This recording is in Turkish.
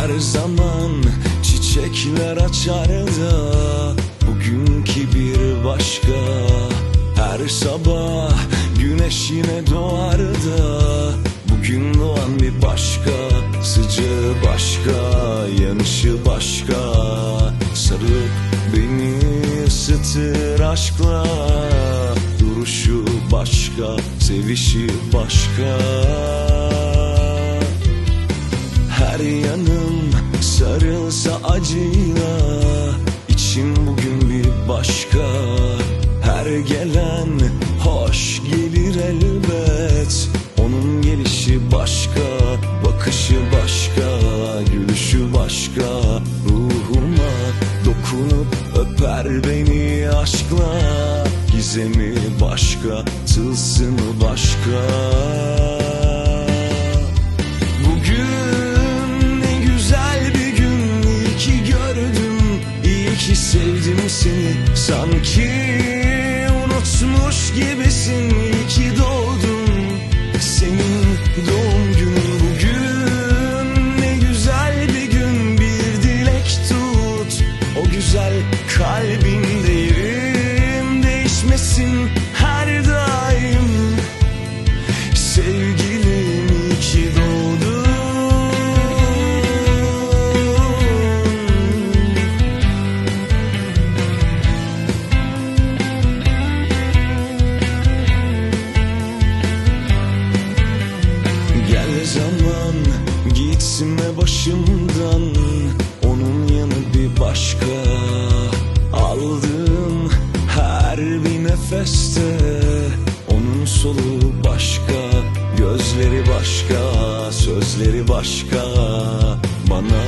Her zaman çiçekler açar da Bugünkü bir başka. Her sabah güneş yine doğar da Bugün doğan bir başka. Sıcağı başka Yanışı başka. Sarıp beni ısıtır aşkla. Duruşu başka Sevişi başka. Her yanım sarılsa acıyla İçim bugün bir başka. Her gelen hoş gelir elbet Onun gelişi başka Bakışı başka Gülüşü başka. Ruhuma dokunup öper beni aşkla Gizemi başka Tılsımı başka Sanki unutmuş gibisin iyi ki doğdum Senin doğum günün bugün ne güzel bir gün. Bir dilek tut o güzel kalbinde gitme başımdan Onun yanı bir başka. Aldığım her bir nefeste Onun soluğu başka. Gözleri başka Sözleri başka. Bana